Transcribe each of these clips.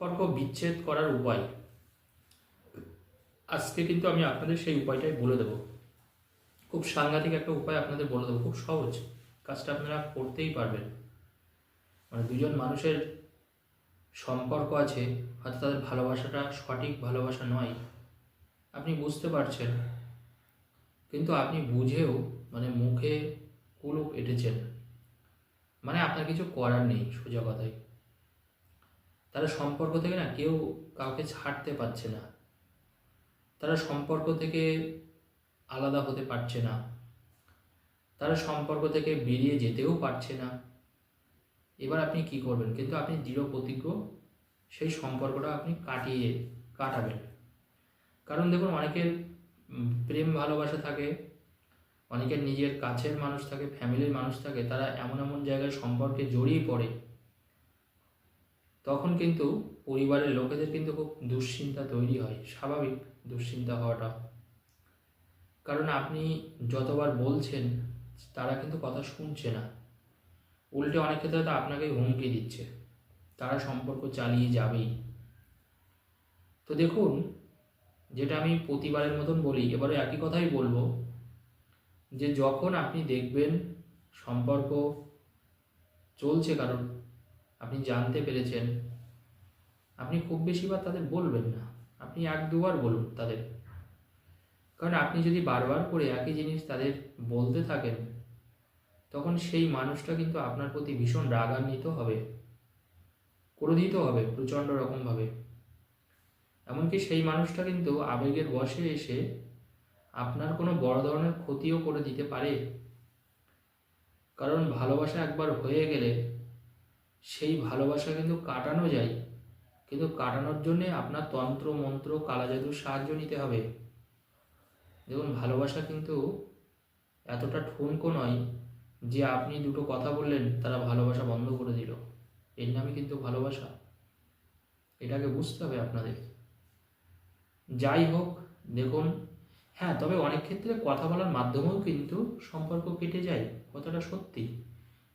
সম্পর্ক বিচ্ছেদ করার উপায়। আজকে কিন্তু আমি আপনাদের সেই উপায়টাই বলে দেবো। খুব সাংঘাতিক একটা উপায় আপনাদের বলে দেবো, খুব সহজ। কাজটা আপনারা করতেই পারবেন। মানে দুজন মানুষের সম্পর্ক আছে, হয়তো তাদের ভালোবাসাটা সঠিক ভালোবাসা নয়। আপনি বুঝতে পারছেন। কিন্তু আপনি বুঝেও মানে মুখে কুলুপ এঁটেছেন। মানে আপনার কিছু করার নেই সোজা কথায়। তারা সম্পর্ক থেকে না কেউ কাউকে ছাড়তে পারছে না। তারা সম্পর্ক থেকে আলাদা হতে পারছে না। তারা সম্পর্ক থেকে বেরিয়ে যেতেও পারছে না। এবার আপনি কি করবেন? কিন্তু আপনি দৃঢ় প্রতিজ্ঞ, সেই সম্পর্কটা আপনি কাটিয়ে কাটাবেন। কারণ দেখুন, অনেকের প্রেম ভালোবাসা থাকে, অনেকের নিজের কাছের মানুষ থাকে, ফ্যামিলির মানুষ থাকে, তারা এমন এমন জায়গায় সম্পর্কে জড়িয়ে পড়ে। তখন কিন্তু পরিবারের লোকেদের কিন্তু খুব দুশ্চিন্তা তৈরি হয়, স্বাভাবিক দুশ্চিন্তা হওয়াটা। কারণ আপনি যতবার বলছেন, তারা কিন্তু কথা শুনছে না। উল্টে অনেক ক্ষেত্রে তো আপনাকে হুমকি দিচ্ছে। তারা সম্পর্ক চালিয়ে যাবেই। তো দেখুন, যেটা আমি প্রতিবারের মতন বলি, এবারে একই কথাই বলব, যে যখন আপনি দেখবেন সম্পর্ক চলছে কারণ আপনি জানতে পেরেছেন। আপনি খুব বেশিবার তাদের বলবেন না। আপনি এক দুবার বলুন তাদের। কারণ আপনি যদি বারবার করে একই জিনিস তাদের বলতে থাকেন, তখন সেই মানুষটা কিন্তু আপনার প্রতি ভীষণ রাগান্বিত হবে, ক্রোধিত হবে প্রচণ্ড রকমভাবে। এমনকি সেই মানুষটা কিন্তু আবেগের বশে এসে আপনার কোনো বড় ধরনের ক্ষতিও করে দিতে পারে। কারণ ভালোবাসা একবার হয়ে গেলে সেই ভালোবাসা কিন্তু কাটানো যায়। কিন্তু কাটানোর জন্যে আপনার তন্ত্র, মন্ত্র কালা কালাজাদুর সাহায্য নিতে হবে। দেখুন, ভালোবাসা কিন্তু এতটা ঠুনকো নয় যে আপনি দুটো কথা বললেন, তারা ভালোবাসা বন্ধ করে দিল। এর নামে কিন্তু ভালোবাসা। এটাকে বুঝতে হবে আপনাদের। যাই হোক, দেখুন হ্যাঁ তবে অনেক ক্ষেত্রে কথা বলার মাধ্যমেও কিন্তু সম্পর্ক কেটে যায়, কথাটা সত্যি।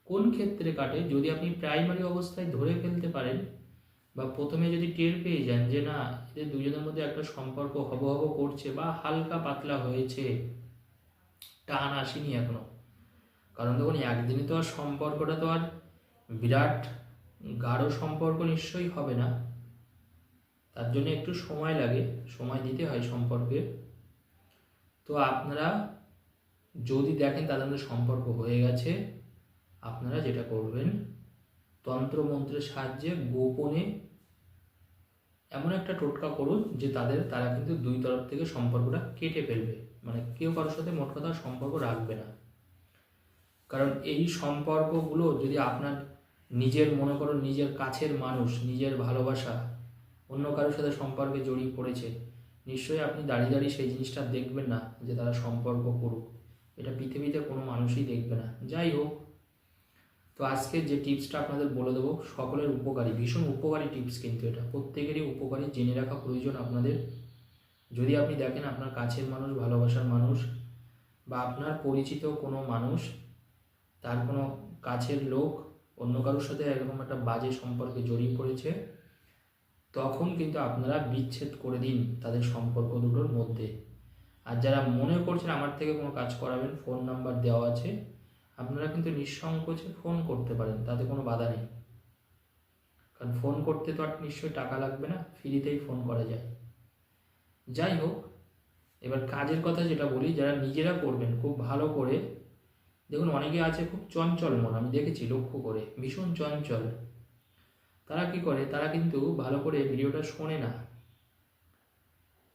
কোন ক্ষেত্রে কাটে? যদি আপনি প্রাইমারি অবস্থায় ধরে ফেলতে পারেন বা প্রথমে যদি টের পেয়ে যান যে না এদের দুজনের মধ্যে একটা সম্পর্ক হব হব করছে বা হালকা পাতলা হয়েছে, টান আসেনি এখনও। কারণ দেখুন, একদিনে তো আর সম্পর্কটা তো আর বিরাট গাঢ় সম্পর্ক নিশ্চয়ই হবে না। তার জন্য একটু সময় লাগে, সময় দিতে হয় সম্পর্কে। তো আপনারা যদি দেখেন তাদের সম্পর্ক হয়ে গেছে। আপনারা যেটা করবেন, তন্ত্রমন্ত্রের সাহায্যে গোপনে এমন একটা টোটকা করুন যে তাদের, তারা কিন্তু দুই তরফ থেকে সম্পর্কটা কেটে ফেলবে। মানে কেউ কারোর সাথে মোট কথা সম্পর্ক রাখবে না। কারণ এই সম্পর্কগুলো যদি আপনার নিজের, মনে করুন নিজের কাছের মানুষ, নিজের ভালোবাসা, অন্য কারোর সাথে সম্পর্কে জড়িয়ে পড়েছে, নিশ্চয়ই আপনি দাঁড়িয়ে দাঁড়িয়ে সেই জিনিসটা দেখবেন না যে তারা সম্পর্ক করুক। এটা পৃথিবীতে কোনো মানুষই দেখবে না। যাই হোক তো আজকে যে টিপসটা আপনাদের বলে দেবো, সকলের উপকারী, ভীষণ উপকারী টিপস কিন্তু এটা। প্রত্যেকেরই উপকারী, জেনে রাখা প্রয়োজন আপনাদের। যদি আপনি দেখেন আপনার কাছের মানুষ, ভালোবাসার মানুষ বা আপনার পরিচিত কোনো মানুষ, তার কোনো কাছের লোক অন্য কারোর সাথে এরকম একটা বাজে সম্পর্কে জড়িয়ে পড়েছে, তখন কিন্তু আপনারা বিচ্ছেদ করে দিন তাদের সম্পর্ক দুটোর মধ্যে। আর যারা মনে করছেন আমার থেকে কোনো কাজ করাবেন, ফোন নাম্বার দেওয়া আছে আপনারা কিন্তু নিঃসংকোচে ফোন করতে পারেন, তাতে কোনো বাধা নেই। কারণ ফোন করতে তো আর নিশ্চয়ই টাকা লাগবে না, ফ্রিতেই ফোন করা যায়। যাই হোক, এবার কাজের কথা যেটা বলি, যারা নিজেরা করবেন, খুব ভালো করে, দেখুন অনেকে আছে খুব চঞ্চল মন, আমি দেখেছি লক্ষ্য করে, ভীষণ চঞ্চল। তারা কি করে, তারা কিন্তু ভালো করে ভিডিওটা শোনে না।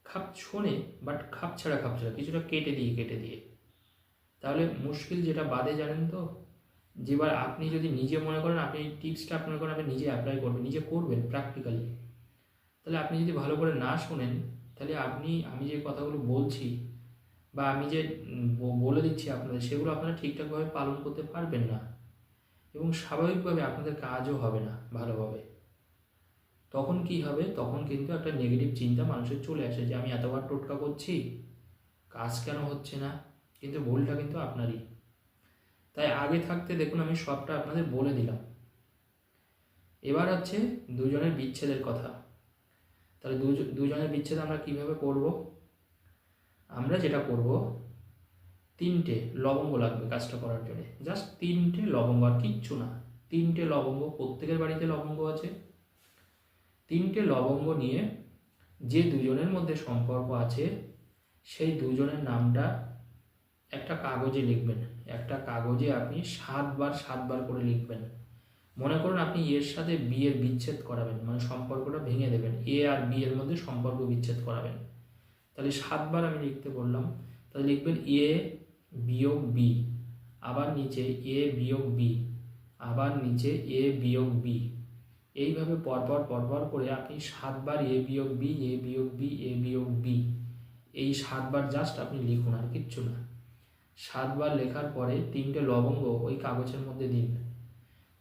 খাপ, শোনে বাট খাপ ছাড়া খাপ ছাড়া, কিছুটা কেটে দিয়ে কেটে দিয়ে। তাহলে মুশকিল যেটা বাদে জানেন তো? যেবার আপনি যদি নিজে মনে করেন, আপনি এই টিপসটা আপনার করেন আপনি নিজে অ্যাপ্লাই করবেন, নিজে করবেন প্র্যাকটিক্যালি তাহলে আপনি যদি ভালো করে না শোনেন, তাহলে আপনি, আমি যে কথাগুলো বলছি বা আমি যে বলে দিচ্ছি আপনাদের, সেগুলো আপনারা ঠিকঠাকভাবে পালন করতে পারবেন না। এবং স্বাভাবিকভাবে আপনাদের কাজও হবে না ভালোভাবে। তখন কি হবে? তখন কিন্তু একটা নেগেটিভ চিন্তা মানুষের চলে আসে যে, আমি এতবার টোটকা করছি, কাজ কেন হচ্ছে না? কিন্তু ভুলটা কিন্তু আপনারই। তাই আগে থাকতে দেখুন, আমি সবটা আপনাদের বলে দিলাম। এবার হচ্ছে দুজনের বিচ্ছেদের কথা। তাহলে দুজ- দুজনের বিচ্ছেদ আমরা কীভাবে করব? আমরা যেটা করব, তিনটে লবঙ্গ লাগবে কাজটা করার জন্য। জাস্ট তিনটে লবঙ্গ আর কিচ্ছু না। তিনটে লবঙ্গ, প্রত্যেকের বাড়িতে লবঙ্গ আছে। তিনটে লবঙ্গ নিয়ে যে দুজনের মধ্যে সম্পর্ক আছে, সেই দুজনের নামটা একটা কাগজে লিখবেন। একটা কাগজে আপনি সাতবার সাতবার করে লিখবেন। মনে করুন আপনি এর সাথে বি এর বিচ্ছেদ করাবেন মানে সম্পর্কটা ভেঙে দেবেন। এ আর বি এর মধ্যে সম্পর্ক বিচ্ছেদ করাবেন। তাহলে সাতবার আমি লিখতে বললাম, তাহলে লিখবেন এ বিয়োগ বি আবার নিচে এ বিয়োগ বি আবার নিচে এ বিয়োগ বি এইভাবে পরপর পরপর করে আপনি সাতবার এ বিয়োগ বি এ বিয়োগ বি এ বিয়োগ বি এই সাতবার জাস্ট আপনি লিখুন আর কিচ্ছু না। সাতবার লেখার পরে তিনটে লবঙ্গ ওই কাগজের মধ্যে দিন।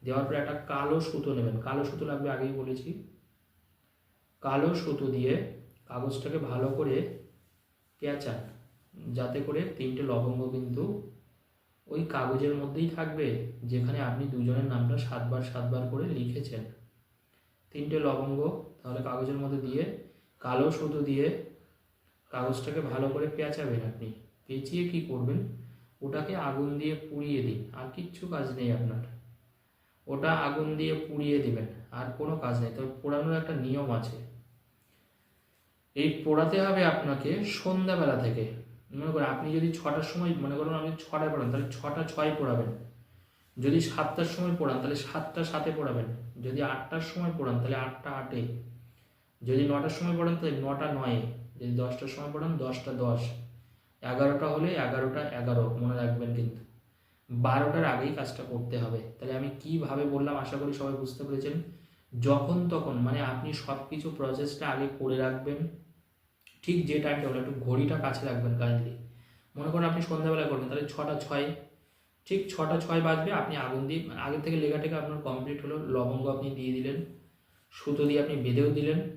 দেওয়ার পরে একটা কালো সুতো নেবেন। কালো সুতো লাগবে আগেই বলেছি। কালো সুতো দিয়ে কাগজটাকে ভালো করে পেঁচান যাতে করে তিনটে লবঙ্গ কিন্তু ওই কাগজের মধ্যেই থাকবে, যেখানে আপনি দুজনের নামটা সাতবার সাতবার করে লিখেছেন। তিনটে লবঙ্গ তাহলে কাগজের মধ্যে দিয়ে কালো সুতো দিয়ে কাগজটাকে ভালো করে পেঁচাবেন আপনি। পেঁচিয়ে কি করবেন? ওটাকে আগুন দিয়ে পুড়িয়ে দিন, আর কিচ্ছু কাজ নেই আপনার। ওটা আগুন দিয়ে পুড়িয়ে দিবেন, আর কোনো কাজ নেই। তবে পোড়ানোর একটা নিয়ম আছে। এই পোড়াতে হবে আপনাকে সন্ধ্যাবেলা থেকে। মনে করেন, আপনি যদি ছটার সময়, মনে করুন আপনি ছটায় পড়ান তাহলে ছটা, ছয় পড়াবেন। যদি সাতটার সময় পড়ান, তাহলে সাতটা সাথে পড়াবেন। যদি আটটার সময় পড়ান, তাহলে আটটা, আটে। যদি নটার সময় পড়ান, তাহলে নটা, নয়ে। যদি দশটার সময় পড়ান, দশটা, দশ। এগারোটা হলে এগারোটা এগারো, মনে রাখবেন কিন্তু। বারোটার আগেই কাজটা করতে হবে। তাহলে আমি কীভাবে বললাম, আশা করি সবাই বুঝতে পেরেছেন। যখন তখন মানে আপনি সব কিছু প্রসেসটা আগে করে রাখবেন। ঠিক যে টাইমটা হলো একটু ঘড়িটা কাছে রাখবেন কাইন্ডলি মনে করুন আপনি সন্ধ্যাবেলা করবেন তাহলে ছটা ছয়। ঠিক ছটা ছয় বাজবে, আপনি আগুন দিয়ে মানে আগে থেকে লেখাটাকে আপনার কমপ্লিট হলো, লবঙ্গ আপনি দিয়ে দিলেন, সুতো দিয়ে আপনি বেঁধেও দিলেন।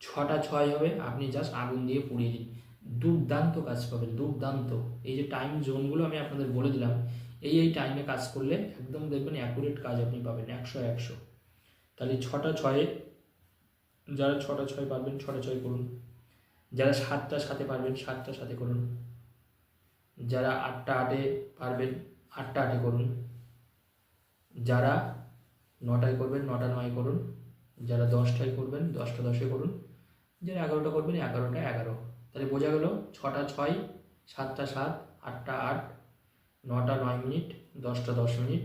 ছটা ছয় হবে, আপনি জাস্ট আগুন দিয়ে পুড়িয়ে দিন দুর্দান্ত কাজ পাবেন, দুর্দান্ত। এই যে টাইম জোনগুলো আমি আপনাদের বলে দিলাম, এই এই টাইমে কাজ করলে একদম দেখবেন অ্যাকুরেট কাজ আপনি পাবেন, একশো একশো। তাহলে ছটা, ছয়ে, যারা ছটা, ছয় পারবেন, ছটা, ছয় করুন। যারা সাতটা সাথে পারবেন, সাতটা সাথে করুন। যারা আটটা, আটে পারবেন, আটটা, আটে করুন। যারা নটায় করবেন, নটা, নয় করুন। যারা দশটায় করবেন, দশটা, দশে করুন। যারা এগারোটা করবেন, এগারোটা, এগারো। তাহলে বোঝা গেল ছটা ছয়, সাতটা সাত, আটটা আট, নটা নয় মিনিট, দশটা দশ মিনিট,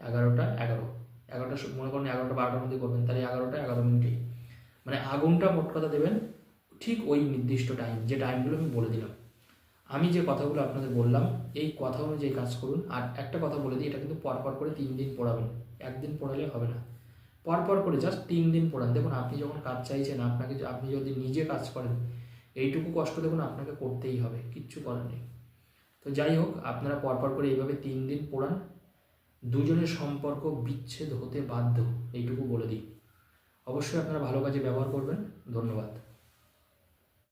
এগারোটা এগারো। এগারোটা মনে করুন এগারোটা বারোটার মধ্যে করবেন, তাহলে এগারোটা এগারো মিনিটেই। মানে আগুনটা মোট কথা দেবেন ঠিক ওই নির্দিষ্ট টাইম যে টাইমগুলো আমি বলে দিলাম। আমি যে কথাগুলো আপনাদের বললাম, এই কথা অনুযায়ী কাজ করুন। আর একটা কথা বলে দিই, এটা কিন্তু পরপর করে তিন দিন পড়াবেন। একদিন পড়ালে হবে না। পরপর করে জাস্ট তিন দিন পড়ান। দেখুন, আপনি যখন কাজ চাইছেন, আপনাকে আপনি যদি নিজে কাজ করেন এইটুকু কষ্ট দেখুন আপনাকে করতেই হবে, কিচ্ছু করার নেই। তো যাই হোক, আপনারা পরপর করে এইভাবে তিন দিন পড়ান। দুজনের সম্পর্ক বিচ্ছেদ হতে বাধ্য, এইটুকু বলে দিই। অবশ্যই আপনারা ভালো কাজে ব্যবহার করবেন। ধন্যবাদ।